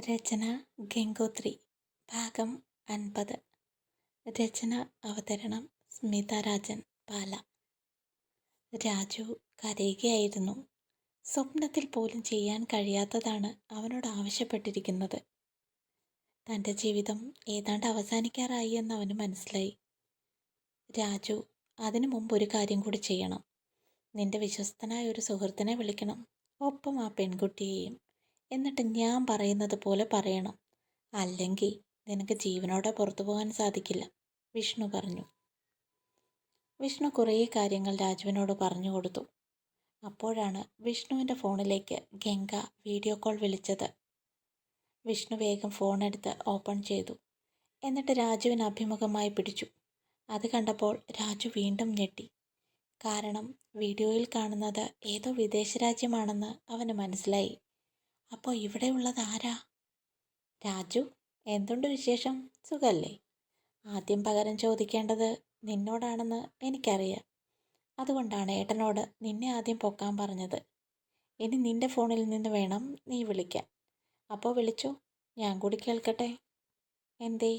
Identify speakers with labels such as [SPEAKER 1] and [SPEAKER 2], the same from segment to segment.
[SPEAKER 1] രചന ഗംഗോത്രി ഭാഗം അൻപത്. രചന അവതരണം സ്മിത രാജൻ പാല. രാജു കരയുകയായിരുന്നു. സ്വപ്നത്തിൽ പോലും ചെയ്യാൻ കഴിയാത്തതാണ് അവനോട് ആവശ്യപ്പെട്ടിരിക്കുന്നത്. തന്റെ ജീവിതം ഏതാണ്ട് അവസാനിക്കാറായി എന്ന് അവന് മനസ്സിലായി. രാജു അതിനു മുമ്പ് ഒരു കാര്യം കൂടി ചെയ്യണം. നിന്റെ വിശ്വസ്തനായ ഒരു സുഹൃത്തിനെ വിളിക്കണം. ഒപ്പം ആ പെൺകുട്ടിയെയും എന്നിട്ട് ഞാൻ പറയുന്നത് പോലെ പറയണം. അല്ലെങ്കിൽ നിനക്ക് ജീവനോടെ പുറത്തു പോകാൻ സാധിക്കില്ല വിഷ്ണു പറഞ്ഞു. വിഷ്ണു കുറേ കാര്യങ്ങൾ രാജുവിനോട് പറഞ്ഞു കൊടുത്തു. അപ്പോഴാണ് വിഷ്ണുവിന്റെ ഫോണിലേക്ക് ഗംഗ വീഡിയോ കോൾ വിളിച്ചത്. വിഷ്ണു വേഗം ഫോൺ എടുത്ത് ഓപ്പൺ ചെയ്തു. എന്നിട്ട് രാജുവിന് അഭിമുഖമായി പിടിച്ചു. അത് കണ്ടപ്പോൾ രാജു വീണ്ടും ഞെട്ടി. കാരണം വീഡിയോയിൽ കാണുന്നത് ഏതോ വിദേശ രാജ്യമാണെന്ന് അവന് മനസ്സിലായി. അപ്പോൾ ഇവിടെ ഉള്ളത് ആരാ? രാജു എന്തുണ്ട് വിശേഷം? സുഖല്ലേ? ആദ്യം പകരം ചോദിക്കേണ്ടത് നിന്നോടാണെന്ന് എനിക്കറിയാം. അതുകൊണ്ടാണ് ഏട്ടനോട് നിന്നെ ആദ്യം പൊക്കാൻ പറഞ്ഞത്. ഇനി നിന്റെ ഫോണിൽ നിന്ന് വേണം നീ വിളിക്കാൻ. അപ്പോൾ വിളിച്ചോ? ഞാൻ കൂടി കേൾക്കട്ടെ? എന്തേ?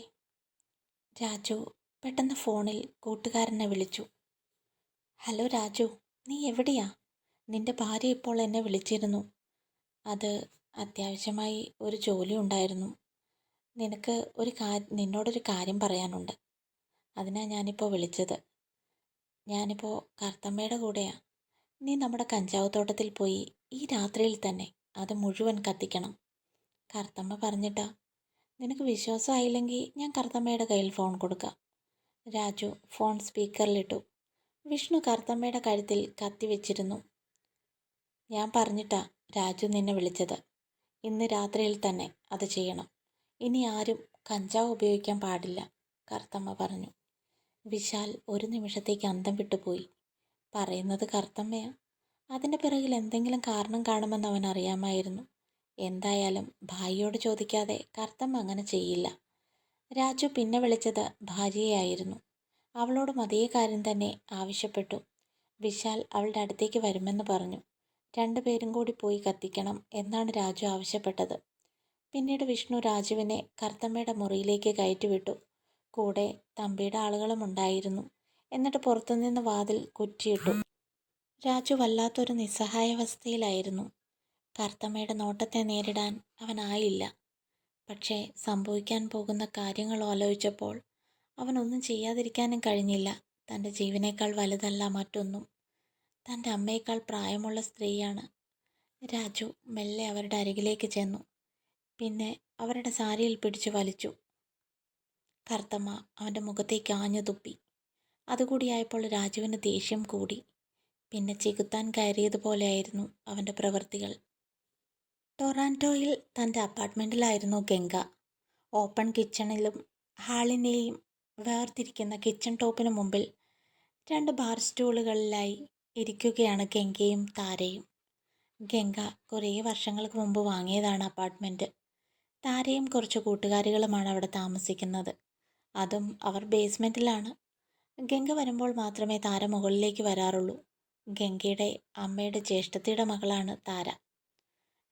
[SPEAKER 1] രാജു പെട്ടെന്ന് ഫോണിൽ കൂട്ടുകാരനെ വിളിച്ചു. ഹലോ രാജു നീ എവിടെയാ? നിന്റെ ഭാര്യ ഇപ്പോൾ എന്നെ വിളിച്ചിരുന്നു. അത് അത്യാവശ്യമായി ഒരു ജോലി ഉണ്ടായിരുന്നു. നിനക്ക് ഒരു കാ നിന്നോടൊരു കാര്യം പറയാനുണ്ട്. അതിനാണ് ഞാനിപ്പോൾ വിളിച്ചത്. ഞാനിപ്പോൾ കർത്തമ്മയുടെ കൂടെയാണ് നീ നമ്മുടെ കഞ്ചാവ് തോട്ടത്തിൽ പോയി ഈ രാത്രിയിൽ തന്നെ അത് മുഴുവൻ കത്തിക്കണം. കർത്തമ്മ പറഞ്ഞിട്ടാ. നിനക്ക് വിശ്വാസമായില്ലെങ്കിൽ ഞാൻ കർത്തമ്മയുടെ കയ്യിൽ ഫോൺ കൊടുക്കാം. രാജു ഫോൺ സ്പീക്കറിലിട്ടു. വിഷ്ണു കർത്തമ്മയുടെ കഴുത്തിൽ കത്തി വെച്ചിരുന്നു ഞാൻ പറഞ്ഞിട്ടാ രാജു നിന്നെ വിളിച്ചത്. ഇന്ന് രാത്രിയിൽ തന്നെ അത് ചെയ്യണം. ഇനി ആരും കഞ്ചാവ് ഉപയോഗിക്കാൻ പാടില്ല കർത്തമ്മ പറഞ്ഞു. വിശാൽ ഒരു നിമിഷത്തേക്ക് അന്തം വിട്ടുപോയി പറയുന്നത് കർത്തമ്മയാ? അതിന്റെ പിറകിൽ എന്തെങ്കിലും കാരണം കാണുമെന്ന് അവൻ അറിയാമായിരുന്നു. എന്തായാലും ഭായിയോട് ചോദിക്കാതെ കർത്തമ്മ അങ്ങനെ ചെയ്യില്ല. രാജു പിന്നെ വിളിച്ചത് ഭാര്യയായിരുന്നു അവളോടും അതേ കാര്യം തന്നെ ആവശ്യപ്പെട്ടു. വിശാൽ അവളുടെ അടുത്തേക്ക് വരുമെന്ന് പറഞ്ഞു. രണ്ടുപേരും കൂടി പോയി കത്തിക്കണം എന്നാണ് രാജു ആവശ്യപ്പെട്ടത്. പിന്നീട് വിഷ്ണു രാജുവിനെ കർത്തമ്മയുടെ മുറിയിലേക്ക് കയറ്റിവിട്ടു. കൂടെ തമ്പിയുടെ ആളുകളും ഉണ്ടായിരുന്നു. എന്നിട്ട് പുറത്തുനിന്ന് വാതിൽ കുറ്റിയിട്ടു. രാജു വല്ലാത്തൊരു നിസ്സഹായാവസ്ഥയിലായിരുന്നു. കർത്തമ്മയുടെ നോട്ടത്തെ നേരിടാൻ അവനായില്ല പക്ഷേ സംഭവിക്കാൻ പോകുന്ന കാര്യങ്ങൾ ആലോചിച്ചപ്പോൾ അവനൊന്നും ചെയ്യാതിരിക്കാനും കഴിഞ്ഞില്ല. തന്റെ ജീവനേക്കാൾ വലുതല്ല മറ്റൊന്നും. തന്റെ അമ്മയേക്കാൾ പ്രായമുള്ള സ്ത്രീയാണ്. രാജു മെല്ലെ അവരുടെ അരികിലേക്ക് ചെന്നു. പിന്നെ അവരുടെ സാരിയിൽ പിടിച്ചു വലിച്ചു. കർത്തമ്മ അവന്റെ മുഖത്തേക്ക് ആഞ്ഞു തുപ്പി. അതുകൂടിയായപ്പോൾ രാജുവിന് ദേഷ്യം കൂടി. പിന്നെ ചികുത്താൻ കയറിയതുപോലെയായിരുന്നു അവന്റെ പ്രവൃത്തികൾ. ടൊറാന്റോയിൽ തന്റെ അപ്പാർട്ട്മെന്റിലായിരുന്നു ഗംഗ. ഓപ്പൺ കിച്ചണിലും ഹാളിനെയും വേർതിരിക്കുന്ന കിച്ചൺ ടോപ്പിന് മുമ്പിൽ രണ്ട് ബാർ സ്റ്റൂളുകളിലായി ഇരിക്കുകയാണ് ഗംഗയും താരയും. ഗംഗ കുറേ വർഷങ്ങൾക്ക് മുമ്പ് വാങ്ങിയതാണ് അപ്പാർട്ട്മെന്റ് താരയും കുറച്ച് കൂട്ടുകാരികളുമാണ് അവിടെ താമസിക്കുന്നത്. അതും അവർ ബേസ്മെന്റിലാണ് ഗംഗ വരുമ്പോൾ മാത്രമേ താര മുകളിലേക്ക് വരാറുള്ളൂ. ഗംഗയുടെ അമ്മയുടെ ജ്യേഷ്ഠത്തിയുടെ മകളാണ് താര.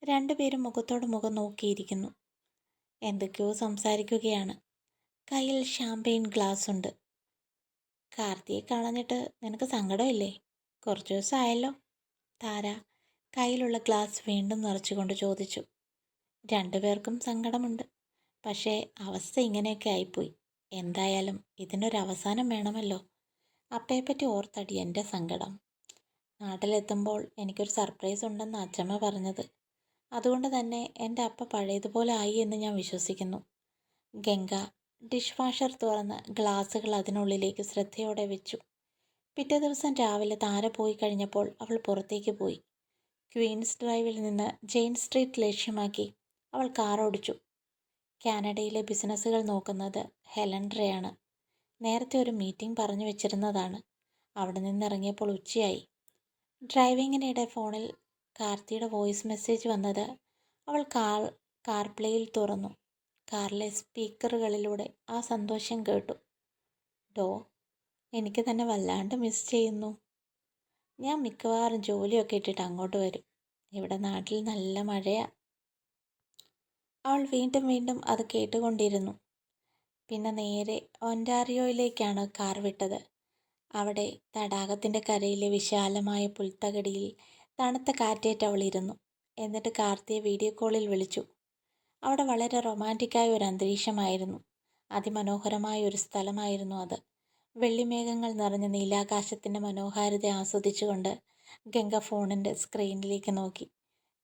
[SPEAKER 1] രണ്ടുപേരും മുഖത്തോട് മുഖം നോക്കിയിരിക്കുന്നു. എന്തൊക്കെയോ സംസാരിക്കുകയാണ്. കയ്യിൽ ഷാമ്പെയിൻ ഗ്ലാസ് ഉണ്ട്. കാർത്തിയെ കാണഞ്ഞിട്ട് നിനക്ക് സങ്കടമില്ലേ? കുറച്ചു ദിവസമായല്ലോ താര കയ്യിലുള്ള ഗ്ലാസ് വീണ്ടും നിറച്ചുകൊണ്ട് ചോദിച്ചു. രണ്ടുപേർക്കും സങ്കടമുണ്ട്. പക്ഷേ അവസ്ഥ ഇങ്ങനെയൊക്കെ ആയിപ്പോയി. എന്തായാലും ഇതിനൊരവസാനം വേണമല്ലോ. അപ്പയെപ്പറ്റി ഓർത്തടി എന്റെ സങ്കടം. നാട്ടിലെത്തുമ്പോൾ എനിക്കൊരു സർപ്രൈസ് ഉണ്ടെന്ന് അച്ഛമ്മ പറഞ്ഞത്. അതുകൊണ്ട് തന്നെ എന്റെ അപ്പ പഴയതുപോലെ ആയി എന്ന് ഞാൻ വിശ്വസിക്കുന്നു. ഗംഗ ഡിഷ് വാഷർ തുറന്ന് ഗ്ലാസുകൾ അതിനുള്ളിലേക്ക് ശ്രദ്ധയോടെ വെച്ചു. പിറ്റേ ദിവസം രാവിലെ താര പോയി കഴിഞ്ഞപ്പോൾ അവൾ പുറത്തേക്ക് പോയി. ക്വീൻസ് ഡ്രൈവിൽ നിന്ന് ജെയിൻ സ്ട്രീറ്റ് ലക്ഷ്യമാക്കി അവൾ കാർ ഓടിച്ചു. കാനഡയിലെ ബിസിനസ്സുകൾ നോക്കുന്നത് ഹെലൻഡ്രയാണ് നേരത്തെ ഒരു മീറ്റിംഗ് പറഞ്ഞു വെച്ചിരുന്നതാണ്. അവിടെ നിന്നിറങ്ങിയപ്പോൾ ഉച്ചയായി. ഡ്രൈവിങ്ങിനിടെ ഫോണിൽ കാർത്തിയുടെ വോയിസ് മെസ്സേജ് വന്നത് അവൾ കാർ കാർപ്ലേയിൽ തുറന്നു. കാറിലെ സ്പീക്കറുകളിലൂടെ ആ സന്തോഷം കേട്ടു. ഡോ എനിക്ക് തന്നെ വല്ലാണ്ട് മിസ് ചെയ്യുന്നു. ഞാൻ മിക്കവാറും ജോലിയൊക്കെ ഇട്ടിട്ട് അങ്ങോട്ട് വരും. ഇവിടെ നാട്ടിൽ നല്ല മഴയാ. അവൾ വീണ്ടും വീണ്ടും അത് കേട്ടുകൊണ്ടിരുന്നു. പിന്നെ നേരെ ഒന്റാറിയോയിലേക്കാണ് കാർ വിട്ടത്. അവിടെ തടാകത്തിന്റെ കരയിലെ വിശാലമായ പുൽത്തകടിയിൽ തണുത്ത കാറ്റേറ്റ് അവൾ ഇരുന്നു. എന്നിട്ട് കാർത്തിയെ വീഡിയോ കോളിൽ വിളിച്ചു. അവിടെ വളരെ റൊമാന്റിക്കായ ഒരു അന്തരീക്ഷമായിരുന്നു. അതിമനോഹരമായ ഒരു സ്ഥലമായിരുന്നു അത്. വെള്ളിമേഘങ്ങൾ നിറഞ്ഞ നീലാകാശത്തിന്റെ മനോഹാരിത ആസ്വദിച്ചുകൊണ്ട് ഗംഗ ഫോണിന്റെ സ്ക്രീനിലേക്ക് നോക്കി.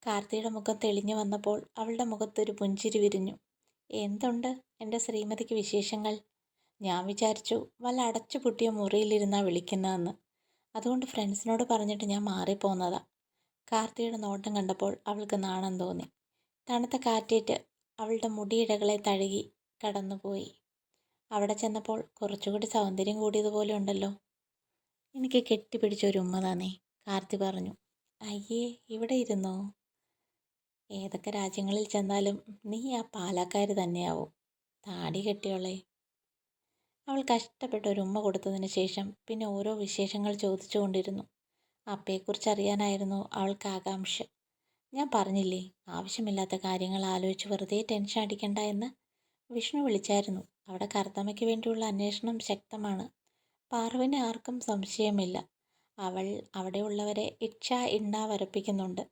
[SPEAKER 1] കാർത്തിയുടെ മുഖം തെളിഞ്ഞു വന്നപ്പോൾ അവളുടെ മുഖത്തൊരു പുഞ്ചിരി വിരിഞ്ഞു. എന്തുണ്ട്? എന്റെ ശ്രീമതിക്ക് വിശേഷങ്ങൾ? ഞാൻ വിചാരിച്ചു വല്ല അടച്ചു പൊട്ടിയ മുറിയിലിരുന്നാ വിളിക്കുന്നതെന്ന്. അതുകൊണ്ട് ഫ്രണ്ട്സിനോട് പറഞ്ഞിട്ട് ഞാൻ മാറിപ്പോന്നതാ. കാർത്തിയുടെ നോട്ടം കണ്ടപ്പോൾ അവൾക്ക് നാണം തോന്നി. തണുത്ത കാറ്റേറ്റ് അവളുടെ മുടിയിഴകളെ തഴുകി കടന്നുപോയി. അവിടെ ചെന്നപ്പോൾ കുറച്ചുകൂടി സൗന്ദര്യം കൂടിയതുപോലെ ഉണ്ടല്ലോ. എനിക്ക് കെട്ടിപ്പിടിച്ച ഒരു ഉമ്മ തന്നെ കാർത്തി പറഞ്ഞു. അയ്യേ ഇവിടെ ഇരുന്നോ? ഏതൊക്കെ രാജ്യങ്ങളിൽ ചെന്നാലും നീ ആ പാലക്കാർ തന്നെയാവും. താടി കെട്ടിയോളെ. അവൾ കഷ്ടപ്പെട്ട ഒരു ഉമ്മ കൊടുത്തതിന് ശേഷം പിന്നെ ഓരോ വിശേഷങ്ങൾ ചോദിച്ചുകൊണ്ടിരുന്നു അപ്പയെക്കുറിച്ച് അറിയാനായിരുന്നു അവൾക്ക് ആകാംക്ഷ. ഞാൻ പറഞ്ഞില്ലേ ആവശ്യമില്ലാത്ത കാര്യങ്ങൾ ആലോചിച്ച് വെറുതെ ടെൻഷൻ അടിക്കണ്ട എന്ന് വിഷ്ണു വിളിച്ചായിരുന്നു. അവിടെ കറുത്തമ്മയ്ക്ക് വേണ്ടിയുള്ള അന്വേഷണം ശക്തമാണ്. പാർവിനെ ആർക്കും സംശയമില്ല. അവൾ അവിടെയുള്ളവരെ ഇച്ഛ ഇണ്ണ വരപ്പിക്കുന്നുണ്ട്.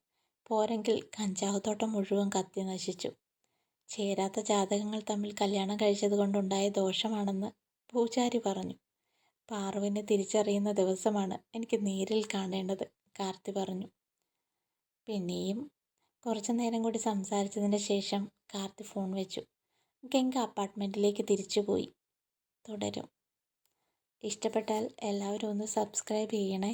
[SPEAKER 1] പോരെങ്കിൽ കഞ്ചാവ് തോട്ടം മുഴുവൻ കത്തി നശിച്ചു. ചേരാത്ത ജാതകങ്ങൾ തമ്മിൽ കല്യാണം കഴിച്ചതുകൊണ്ടുണ്ടായ ദോഷമാണെന്ന് പൂജാരി പറഞ്ഞു. പാർവിനെ തിരിച്ചറിയുന്ന ദിവസമാണ് എനിക്ക് നേരിൽ കാണേണ്ടത് കാർത്തി പറഞ്ഞു. പിന്നെയും കുറച്ചു നേരം കൂടി സംസാരിച്ചതിന് ശേഷം കാർത്തി ഫോൺ വെച്ചു. ഗംഗ അപ്പാർട്ട്മെന്റിലേക്ക് തിരിച്ചുപോയി തുടരും. ഇഷ്ടപ്പെട്ടാൽ എല്ലാവരും ഒന്ന് സബ്സ്ക്രൈബ് ചെയ്യണേ.